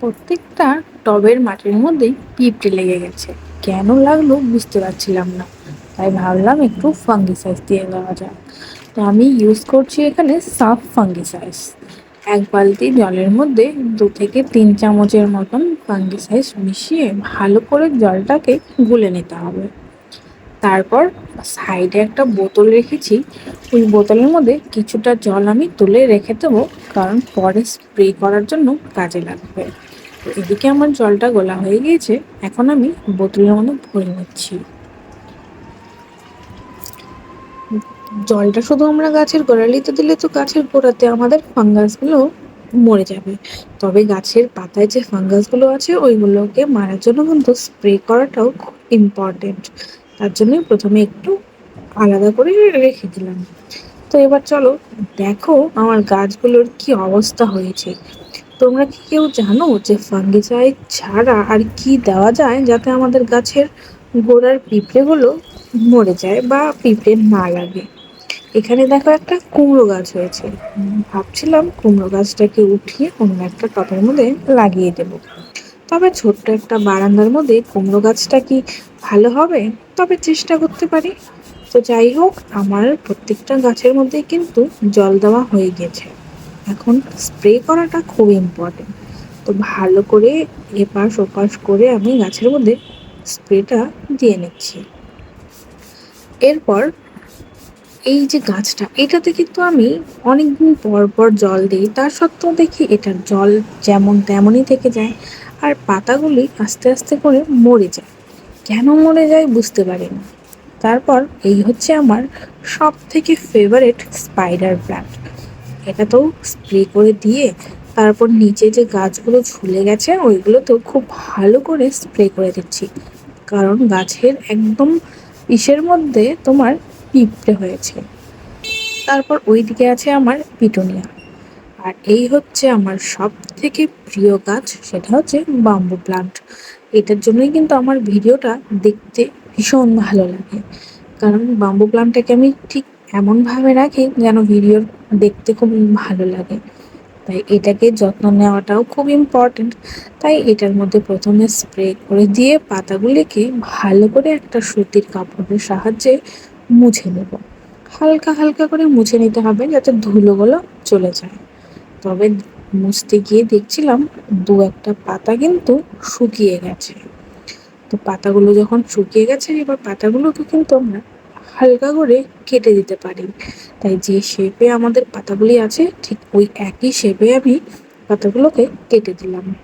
প্রত্যেকটা টবের মাটির মধ্যেই পিঁপড়ে লেগে গেছে। কেন লাগল বুঝতে পারছিলাম না। তাই ভাবলাম একটু ফাঙ্গিসাইজ দিয়ে দেওয়া যাক। তো আমি ইউজ করছি এখানে সাফ ফাঙ্গিসাইজ এক বালতি জলের মধ্যে দু থেকে তিন চামচের মতন ফাঙ্গিসাইজ মিশিয়ে ভালো করে জলটাকে গুলে নিতে হবে। তারপর সাইডে একটা বোতল রেখেছি। ওই বোতলের মধ্যে কিছুটা জল আমি তুলে রেখে দেবো, কারণ পরে স্প্রে করার জন্য কাজে লাগবে। এদিকে আমার জলটা গোলা হয়ে গিয়েছে, এখন আমি বোতলের মধ্যে ভরে নিচ্ছি। জলটা শুধু আমরা গাছের গোড়ালিতে দিলে তো গাছের গোড়াতে আমাদের ফাঙ্গাসগুলো মরে যাবে। তবে গাছের পাতায় যে ফাঙ্গাসগুলো আছে, ওইগুলোকে মারার জন্য কিন্তু স্প্রে করাটাও খুব ইম্পর্টেন্ট তার জন্য প্রথমে একটু আলাদা করে রেখে দিলাম। তো এবার চলো দেখো আমার গাছগুলোর কি অবস্থা হয়েছে। তোমরা কি কেউ জানো যে ফাঙ্গিসাইড ছাড়া আর কি দেওয়া যায় যাতে আমাদের গাছের গোড়ার পিঁপড়েগুলো মরে যায় বা পিঁপড়ে না লাগে? এখানে দেখো একটা কুমড়ো গাছ হয়েছে। ভাবছিলাম কুমড়ো গাছটাকে উঠিয়ে অন্য একটা টপের মধ্যে লাগিয়ে দেব। তবে ছোট্ট একটা বারান্দার মধ্যে কুমড়ো গাছটা কি ভালো হবে? তবে চেষ্টা করতে পারি। তো যাই হোক, আমার প্রত্যেকটা গাছের মধ্যে কিন্তু জল দেওয়া হয়ে গেছে। এখন স্প্রে করাটা খুব ইম্পর্টেন্ট তো ভালো করে এপাশ ওপাশ করে আমি গাছের মধ্যে স্প্রেটা দিয়ে নিচ্ছি। এরপর এই যে গাছটা, এটাতে কিন্তু আমি অনেকদিন পর পর জল দিই। তার সত্ত্বেও দেখি এটার জল যেমন তেমনই থেকে যায় আর পাতাগুলি আস্তে আস্তে করে মরে যায়। কেন মরে যায় বুঝতে পারি না তারপর এই হচ্ছে আমার সব থেকে ফেভারেট স্পাইডার প্ল্যান্ট তো স্প্রে করে দিয়ে তারপর নিচে যে গাছগুলো ঝুলে গেছে ওইগুলোতেও খুব ভালো করে স্প্রে করে দিচ্ছি। কারণ গাছের একদম ইসের মধ্যে তোমার পিঁপড়ে হয়েছে। তারপর ওই দিকে আছে আমার পিটুনিয়া। আর এই হচ্ছে আমার সব থেকে প্রিয় গাছ, সেটা হচ্ছে বাম্বু প্লান্ট এটার জন্যই কিন্তু আমার ভিডিওটা দেখতে ভীষণ ভালো লাগে। কারণ বাম্বু প্লান্টটাকে আমি ঠিক এমনভাবে রাখি যেন ভিডিওর দেখতে খুব ভালো লাগে। তাই এটাকে যত্ন নেওয়াটাও খুব ইম্পর্টেন্ট তাই এটার মধ্যে প্রথমে স্প্রে করে দিয়ে পাতাগুলিকে ভালো করে একটা সুতির কাপড়ের সাহায্যে মুছে নেব। হালকা হালকা করে মুছে নিতে হবে যাতে ধুলোগুলো চলে যায়। তবে মুছতে গিয়ে দেখছিলাম দু একটা পাতা কিন্তু শুকিয়ে গেছে। তো পাতাগুলো যখন শুকিয়ে গেছে, এবার পাতাগুলোকে কিন্তু আমরা হালকা করে কেটে দিতে পারি। তাই যে শেপে আমাদের পাতাগুলি আছে, ঠিক ওই একই শেপে আমি পাতাগুলোকে কেটে দিলাম।